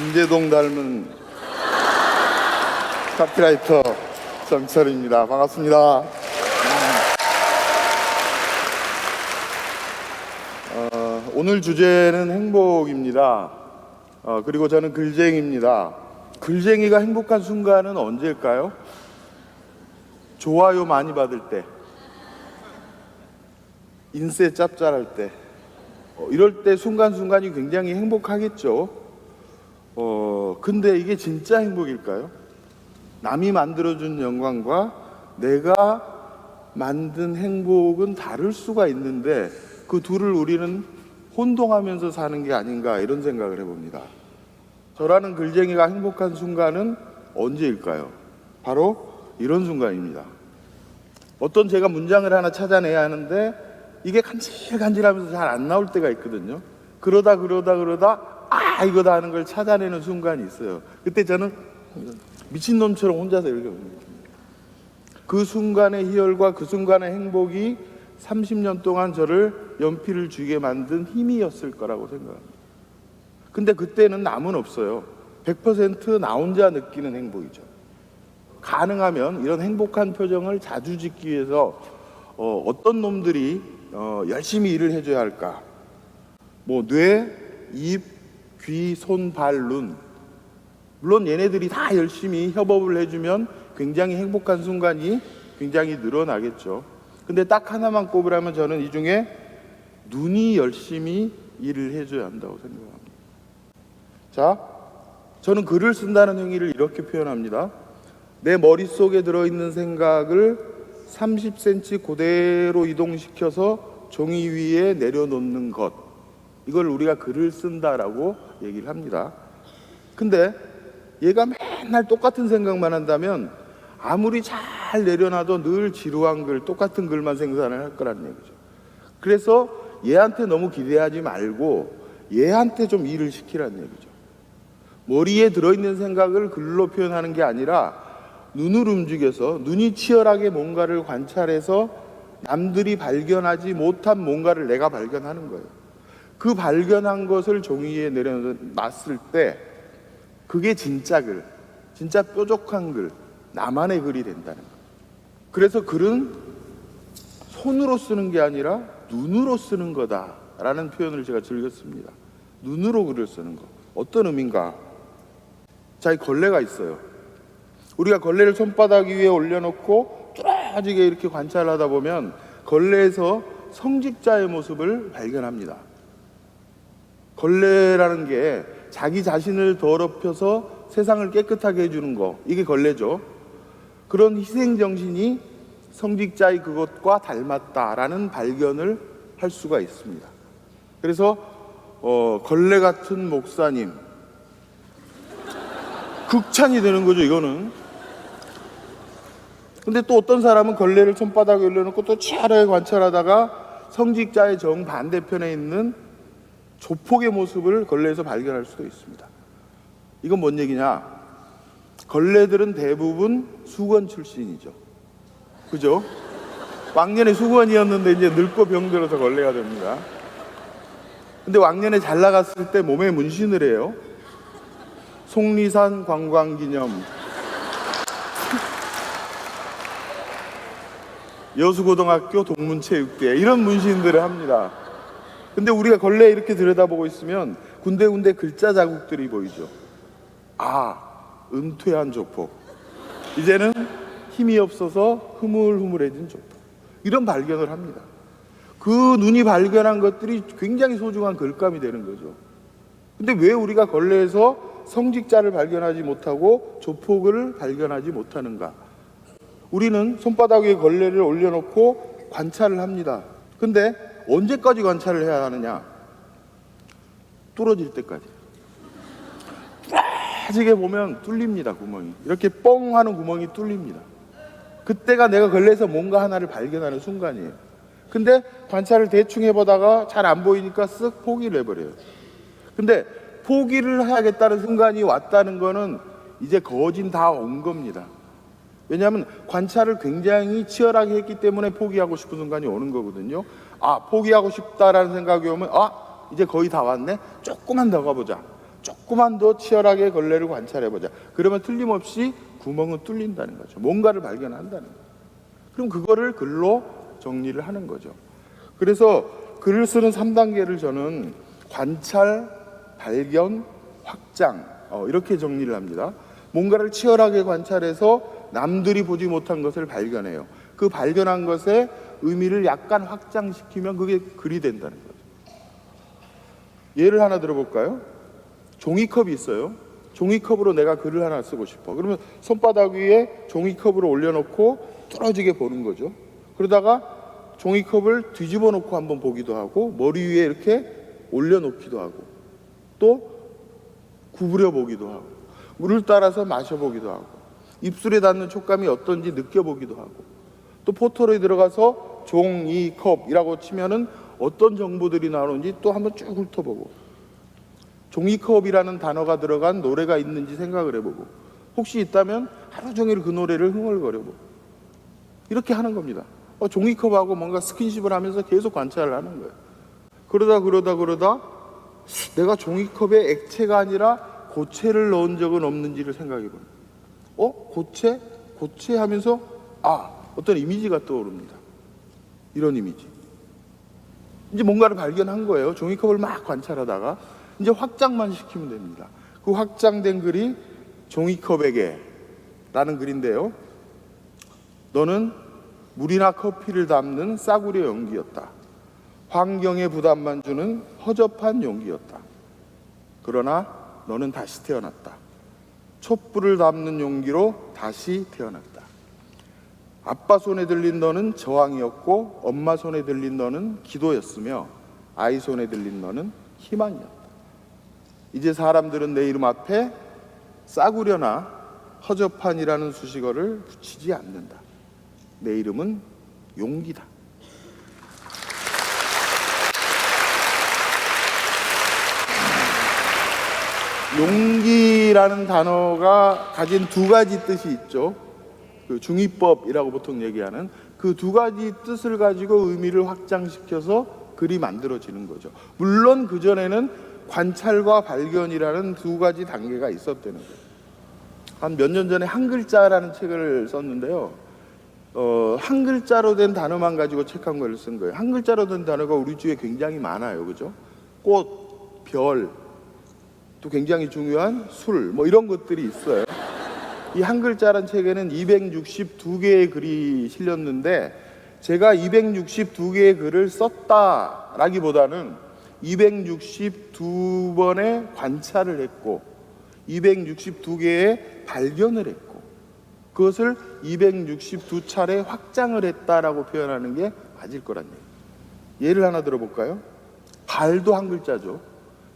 김대동 닮은 카피라이터 정철입니다. 반갑습니다. 어, 오늘 주제는 행복입니다. 어, 그리고 저는 글쟁이입니다. 글쟁이가 행복한 순간은 언제일까요? 좋아요 많이 받을 때, 인쇄 짭짤할 때, 어, 이럴 때 순간순간이 굉장히 행복하겠죠. 어, 근데 이게 진짜 행복일까요? 남이 만들어준 영광과 내가 만든 행복은 다를 수가 있는데 그 둘을 우리는 혼동하면서 사는 게 아닌가 이런 생각을 해봅니다. 저라는 글쟁이가 행복한 순간은 언제일까요? 바로 이런 순간입니다. 어떤 제가 문장을 하나 찾아내야 하는데 이게 간질간질하면서 잘 안 나올 때가 있거든요. 그러다 그러다 그러다 아 이거다 하는 걸 찾아내는 순간이 있어요. 그때 저는 미친놈처럼 혼자서 이렇게. 그 순간의 희열과 그 순간의 행복이 30년 동안 저를 연필을 쥐게 만든 힘이었을 거라고 생각합니다. 근데 그때는 남은 없어요. 100%나 혼자 느끼는 행복이죠. 가능하면 이런 행복한 표정을 자주 짓기 위해서 어, 어떤 놈들이 어, 열심히 일을 해줘야 할까? 뭐 뇌, 입, 귀, 손, 발, 눈. 물론 얘네들이 다 열심히 협업을 해주면 굉장히 행복한 순간이 굉장히 늘어나겠죠. 근데 딱 하나만 꼽으라면 저는 이 중에 눈이 열심히 일을 해줘야 한다고 생각합니다. 자, 저는 글을 쓴다는 행위를 이렇게 표현합니다. 내 머릿속에 들어있는 생각을 30cm 그대로 이동시켜서 종이 위에 내려놓는 것. 이걸 우리가 글을 쓴다라고 얘기를 합니다. 근데 얘가 맨날 똑같은 생각만 한다면 아무리 잘 내려놔도 늘 지루한 글, 똑같은 글만 생산을 할 거라는 얘기죠. 그래서 얘한테 너무 기대하지 말고 얘한테 좀 일을 시키라는 얘기죠. 머리에 들어있는 생각을 글로 표현하는 게 아니라 눈을 움직여서 눈이 치열하게 뭔가를 관찰해서 남들이 발견하지 못한 뭔가를 내가 발견하는 거예요. 그 발견한 것을 종이에 내려놨을 때 그게 진짜 글, 진짜 뾰족한 글, 나만의 글이 된다는 거예요. 그래서 글은 손으로 쓰는 게 아니라 눈으로 쓰는 거다라는 표현을 제가 즐겼습니다. 눈으로 글을 쓰는 거. 어떤 의미인가? 자, 이 걸레가 있어요. 우리가 걸레를 손바닥 위에 올려놓고 뚫어지게 이렇게 관찰하다 보면 걸레에서 성직자의 모습을 발견합니다. 걸레라는 게 자기 자신을 더럽혀서 세상을 깨끗하게 해주는 거 이게 걸레죠. 그런 희생 정신이 성직자의 그것과 닮았다라는 발견을 할 수가 있습니다. 그래서 어, 걸레 같은 목사님 극찬이 되는 거죠. 이거는. 근데 또 어떤 사람은 걸레를 손바닥에 올려놓고 또 치열하게 관찰하다가 성직자의 정 반대편에 있는 조폭의 모습을 걸레에서 발견할 수도 있습니다. 이건 뭔 얘기냐? 걸레들은 대부분 수건 출신이죠. 그죠? 왕년에 수건이었는데 이제 늙고 병들어서 걸레가 됩니다. 근데 왕년에 잘 나갔을 때 몸에 문신을 해요. 속리산 관광기념 여수고등학교 동문체육대 이런 문신들을 합니다. 근데 우리가 걸레 이렇게 들여다보고 있으면 군데군데 글자 자국들이 보이죠. 아, 은퇴한 조폭. 이제는 힘이 없어서 흐물흐물해진 조폭. 이런 발견을 합니다. 그 눈이 발견한 것들이 굉장히 소중한 글감이 되는 거죠. 근데 왜 우리가 걸레에서 성직자를 발견하지 못하고 조폭을 발견하지 못하는가? 우리는 손바닥 위에 걸레를 올려놓고 관찰을 합니다. 근데 언제까지 관찰을 해야 하느냐? 뚫어질 때까지. 빠지게 보면 뚫립니다, 구멍이. 이렇게 뻥 하는 구멍이 뚫립니다. 그때가 내가 걸레에서 뭔가 하나를 발견하는 순간이에요. 근데 관찰을 대충 해보다가 잘 안 보이니까 쓱 포기를 해버려요. 근데 포기를 해야겠다는 순간이 왔다는 거는 이제 거진 다 온 겁니다. 왜냐하면 관찰을 굉장히 치열하게 했기 때문에 포기하고 싶은 순간이 오는 거거든요. 아, 포기하고 싶다라는 생각이 오면, 아, 이제 거의 다 왔네? 조금만 더 가보자. 조금만 더 치열하게 걸레를 관찰해 보자. 그러면 틀림없이 구멍은 뚫린다는 거죠. 뭔가를 발견한다는 거죠. 그럼 그거를 글로 정리를 하는 거죠. 그래서 글을 쓰는 3단계를 저는 관찰, 발견, 확장 어, 이렇게 정리를 합니다. 뭔가를 치열하게 관찰해서 남들이 보지 못한 것을 발견해요. 그 발견한 것의 의미를 약간 확장시키면 그게 글이 된다는 거죠. 예를 하나 들어볼까요? 종이컵이 있어요. 종이컵으로 내가 글을 하나 쓰고 싶어. 그러면 손바닥 위에 종이컵으로 올려놓고 뚫어지게 보는 거죠. 그러다가 종이컵을 뒤집어 놓고 한번 보기도 하고 머리 위에 이렇게 올려놓기도 하고 또 구부려 보기도 하고 물을 따라서 마셔보기도 하고 입술에 닿는 촉감이 어떤지 느껴보기도 하고 또 포토로에 들어가서 종이 컵이라고 치면은 어떤 정보들이 나오는지 또 한번 쭉 훑어보고 종이컵이라는 단어가 들어간 노래가 있는지 생각을 해보고 혹시 있다면 하루 종일 그 노래를 흥얼거려보고 이렇게 하는 겁니다. 어, 종이컵하고 뭔가 스킨십을 하면서 계속 관찰을 하는 거예요. 그러다 그러다 그러다 내가 종이컵에 액체가 아니라 고체를 넣은 적은 없는지를 생각해 보는 거예요. 어? 고체? 고체 하면서 아, 어떤 이미지가 떠오릅니다. 이런 이미지. 이제 뭔가를 발견한 거예요. 종이컵을 막 관찰하다가 이제 확장만 시키면 됩니다. 그 확장된 글이 종이컵에게 라는 글인데요. 너는 물이나 커피를 담는 싸구려 용기였다. 환경에 부담만 주는 허접한 용기였다. 그러나 너는 다시 태어났다. 촛불을 담는 용기로 다시 태어났다. 아빠 손에 들린 너는 저항이었고 엄마 손에 들린 너는 기도였으며 아이 손에 들린 너는 희망이었다. 이제 사람들은 내 이름 앞에 싸구려나 허접한이라는 수식어를 붙이지 않는다. 내 이름은 용기다. 용기라는 단어가 가진 두 가지 뜻이 있죠. 그 중의법이라고 보통 얘기하는 그 두 가지 뜻을 가지고 의미를 확장시켜서 글이 만들어지는 거죠. 물론 그 전에는 관찰과 발견이라는 두 가지 단계가 있었다는 거예요. 한 몇 년 전에 한 글자라는 책을 썼는데요. 어, 한 글자로 된 단어만 가지고 책 한 권을 쓴 거예요. 한 글자로 된 단어가 우리 주위에 굉장히 많아요. 그죠? 꽃, 별, 또 굉장히 중요한 술, 뭐 이런 것들이 있어요. 이 한 글자란 책에는 262개의 글이 실렸는데 제가 262개의 글을 썼다라기보다는 262번의 관찰을 했고 262개의 발견을 했고 그것을 262차례 확장을 했다라고 표현하는 게 맞을 거란 얘기예요. 예를 하나 들어볼까요? 발도 한 글자죠.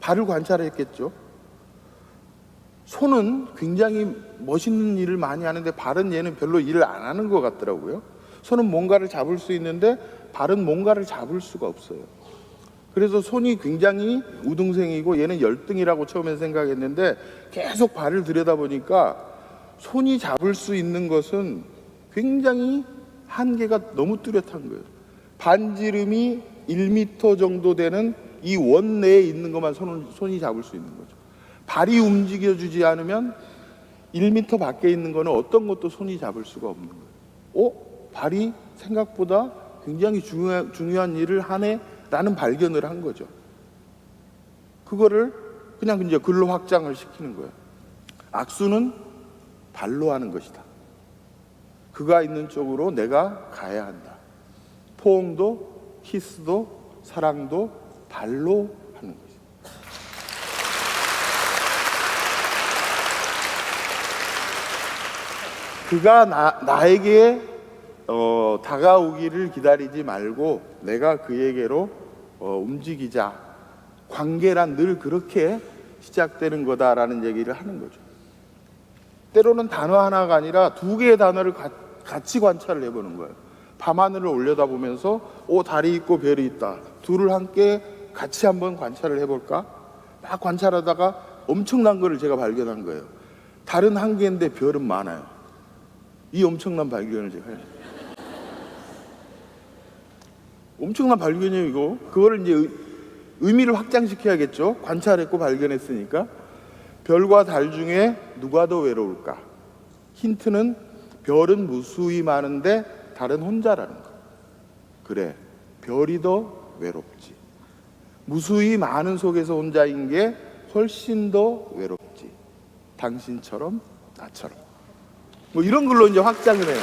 발을 관찰했겠죠. 손은 굉장히 멋있는 일을 많이 하는데 발은 얘는 별로 일을 안 하는 것 같더라고요. 손은 뭔가를 잡을 수 있는데 발은 뭔가를 잡을 수가 없어요. 그래서 손이 굉장히 우등생이고 얘는 열등이라고 처음에 생각했는데 계속 발을 들여다보니까 손이 잡을 수 있는 것은 굉장히 한계가 너무 뚜렷한 거예요. 반지름이 1m 정도 되는 이 원 내에 있는 것만 손은, 손이 잡을 수 있는 거죠. 발이 움직여주지 않으면 1m 밖에 있는 거는 어떤 것도 손이 잡을 수가 없는 거예요. 어? 발이 생각보다 굉장히 중요한, 중요한 일을 하네? 라는 발견을 한 거죠. 그거를 그냥 이제 글로 확장을 시키는 거예요. 악수는 발로 하는 것이다. 그가 있는 쪽으로 내가 가야 한다. 포옹도, 키스도, 사랑도 발로 하는 거죠. 그가 나, 나에게 어, 다가오기를 기다리지 말고 내가 그에게로 어, 움직이자. 관계란 늘 그렇게 시작되는 거다라는 얘기를 하는 거죠. 때로는 단어 하나가 아니라 두 개의 단어를 가, 같이 관찰을 해보는 거예요. 밤하늘을 올려다보면서 오 달이 있고 별이 있다. 둘을 함께 같이 한번 관찰을 해볼까? 막 관찰하다가 엄청난 거를 제가 발견한 거예요. 달은 한 개인데 별은 많아요. 이 엄청난 발견을 제가 해요. 엄청난 발견이에요, 이거. 그거를 이제 의- 의미를 확장시켜야겠죠. 관찰했고 발견했으니까. 별과 달 중에 누가 더 외로울까? 힌트는 별은 무수히 많은데 달은 혼자라는 거. 그래, 별이 더 외롭지. 무수히 많은 속에서 혼자인 게 훨씬 더 외롭지. 당신처럼 나처럼. 뭐 이런 걸로 이제 확장을 해요.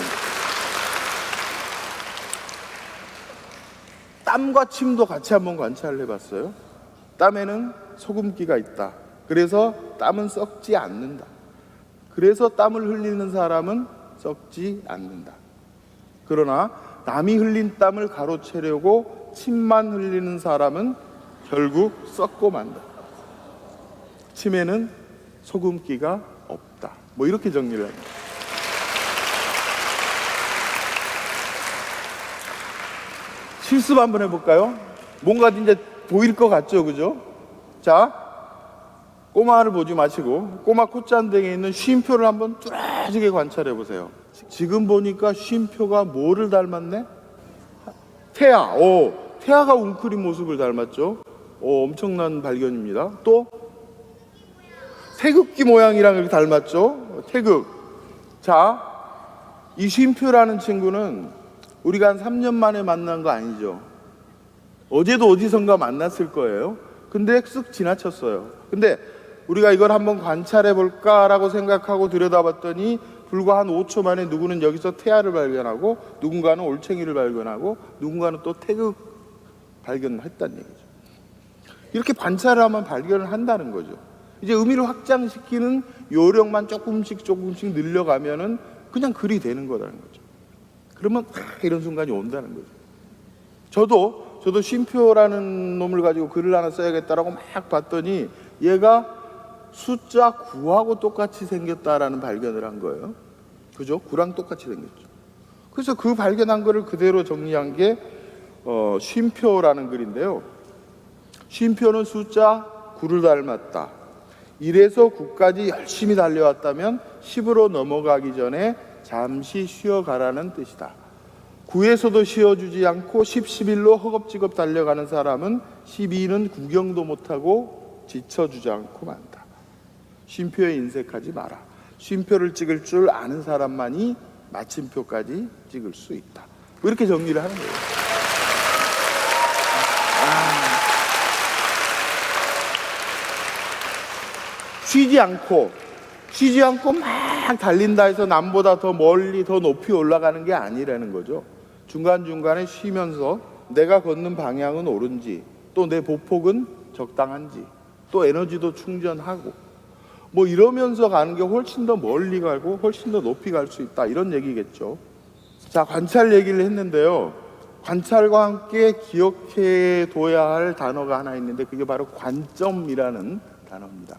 땀과 침도 같이 한번 관찰을 해봤어요. 땀에는 소금기가 있다. 그래서 땀은 썩지 않는다. 그래서 땀을 흘리는 사람은 썩지 않는다. 그러나 남이 흘린 땀을 가로채려고 침만 흘리는 사람은 결국 썩고 만다. 침에는 소금기가 없다. 뭐 이렇게 정리를 합니다. 실습 한번 해볼까요? 뭔가 이제 보일 것 같죠, 그죠? 자, 꼬마를 보지 마시고 꼬마 콧잔등에 있는 쉼표를 한번 뚜렷하게 관찰해 보세요. 지금 보니까 쉼표가 뭐를 닮았네? 태아. 오, 태아가 웅크린 모습을 닮았죠. 오, 엄청난 발견입니다. 또 태극기 모양이랑 이렇게 닮았죠. 태극. 자, 이 쉼표라는 친구는 우리가 한 3년 만에 만난 거 아니죠. 어제도 어디선가 만났을 거예요. 근데 쓱 지나쳤어요. 근데 우리가 이걸 한번 관찰해 볼까라고 생각하고 들여다봤더니 불과 한 5초 만에 누구는 여기서 태아를 발견하고 누군가는 올챙이를 발견하고 누군가는 또 태극 발견을 했다는 얘기죠. 이렇게 관찰을 하면 발견을 한다는 거죠. 이제 의미를 확장시키는 요령만 조금씩 조금씩 늘려가면은 그냥 글이 되는 거라는 거죠. 그러면 딱 이런 순간이 온다는 거죠. 저도 저도 쉼표라는 놈을 가지고 글을 하나 써야겠다라고 막 봤더니 얘가 숫자 9하고 똑같이 생겼다라는 발견을 한 거예요. 그죠? 9랑 똑같이 생겼죠. 그래서 그 발견한 거를 그대로 정리한 게 어, 쉼표라는 글인데요. 쉼표는 숫자 9를 닮았다. 1에서 9까지 열심히 달려왔다면 10으로 넘어가기 전에 잠시 쉬어가라는 뜻이다. 9에서도 쉬어주지 않고 10, 11로 허겁지겁 달려가는 사람은 12는 구경도 못하고 지쳐주지 않고 만다. 쉼표에 인색하지 마라. 쉼표를 찍을 줄 아는 사람만이 마침표까지 찍을 수 있다. 뭐 이렇게 정리를 하는 거예요. 쉬지 않고 쉬지 않고 막 달린다 해서 남보다 더 멀리 더 높이 올라가는 게 아니라는 거죠. 중간중간에 쉬면서 내가 걷는 방향은 옳은지 또 내 보폭은 적당한지 또 에너지도 충전하고 뭐 이러면서 가는 게 훨씬 더 멀리 가고 훨씬 더 높이 갈 수 있다 이런 얘기겠죠. 자 관찰 얘기를 했는데요. 관찰과 함께 기억해 둬야 할 단어가 하나 있는데 그게 바로 관점이라는 단어입니다.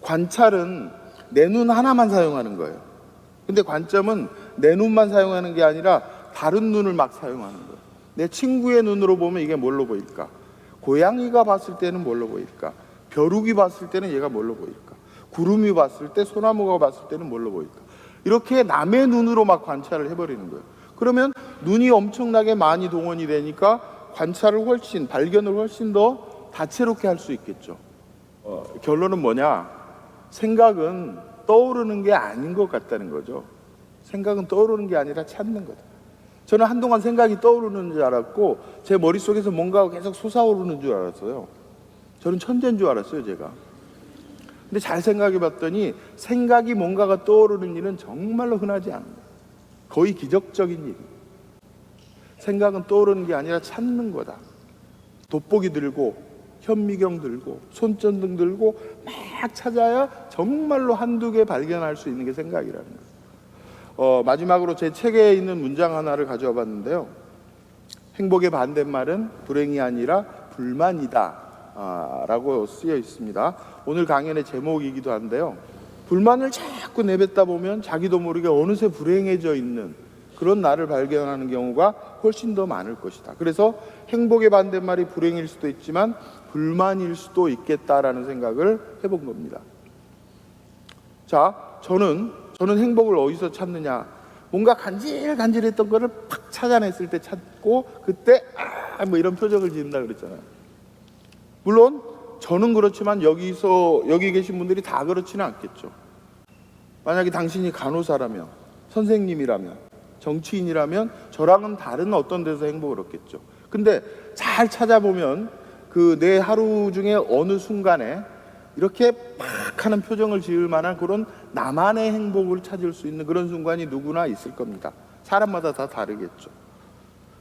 관찰은 내 눈 하나만 사용하는 거예요. 근데 관점은 내 눈만 사용하는 게 아니라 다른 눈을 막 사용하는 거예요. 내 친구의 눈으로 보면 이게 뭘로 보일까? 고양이가 봤을 때는 뭘로 보일까? 벼룩이 봤을 때는 얘가 뭘로 보일까? 구름이 봤을 때, 소나무가 봤을 때는 뭘로 보일까? 이렇게 남의 눈으로 막 관찰을 해버리는 거예요. 그러면 눈이 엄청나게 많이 동원이 되니까 관찰을 훨씬, 발견을 훨씬 더 다채롭게 할 수 있겠죠. 어, 결론은 뭐냐? 생각은 떠오르는 게 아닌 것 같다는 거죠. 생각은 떠오르는 게 아니라 찾는 거다. 저는 한동안 생각이 떠오르는 줄 알았고 제 머릿속에서 뭔가 계속 솟아오르는 줄 알았어요. 저는 천재인 줄 알았어요, 제가. 근데 잘 생각해 봤더니 생각이 뭔가가 떠오르는 일은 정말로 흔하지 않아요. 거의 기적적인 일이에요. 생각은 떠오르는 게 아니라 찾는 거다. 돋보기 들고 현미경 들고 손전등 들고 막 찾아야 정말로 한두 개 발견할 수 있는 게 생각이라는 거예요. 어, 마지막으로 제 책에 있는 문장 하나를 가져와 봤는데요. 행복의 반대말은 불행이 아니라 불만이다. 아, 라고 쓰여 있습니다. 오늘 강연의 제목이기도 한데요. 불만을 자꾸 내뱉다 보면 자기도 모르게 어느새 불행해져 있는 그런 나를 발견하는 경우가 훨씬 더 많을 것이다. 그래서 행복의 반대말이 불행일 수도 있지만 불만일 수도 있겠다라는 생각을 해본 겁니다. 자, 저는 저는 행복을 어디서 찾느냐? 뭔가 간질간질했던 거를 팍 찾아냈을 때 찾고 그때 아 뭐 이런 표정을 짓는다 그랬잖아요. 물론 저는 그렇지만 여기서 여기 계신 분들이 다 그렇지는 않겠죠. 만약에 당신이 간호사라면, 선생님이라면, 정치인이라면 저랑은 다른 어떤 데서 행복을 얻겠죠. 근데 잘 찾아보면 그 내 하루 중에 어느 순간에 이렇게 막 하는 표정을 지을 만한 그런 나만의 행복을 찾을 수 있는 그런 순간이 누구나 있을 겁니다. 사람마다 다 다르겠죠.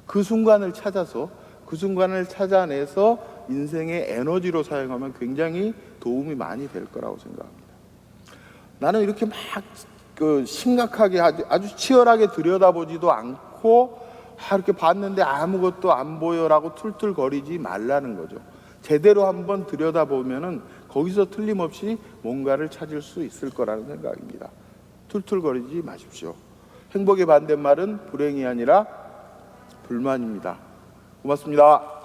그 순간을 찾아서 그 순간을 찾아내서 인생의 에너지로 사용하면 굉장히 도움이 많이 될 거라고 생각합니다. 나는 이렇게 막 그 심각하게 아주, 치열하게 들여다보지도 않고 아, 이렇게 봤는데 아무것도 안 보여라고 툴툴거리지 말라는 거죠. 제대로 한번 들여다보면은 거기서 틀림없이 뭔가를 찾을 수 있을 거라는 생각입니다. 툴툴거리지 마십시오. 행복의 반대말은 불행이 아니라 불만입니다. 고맙습니다.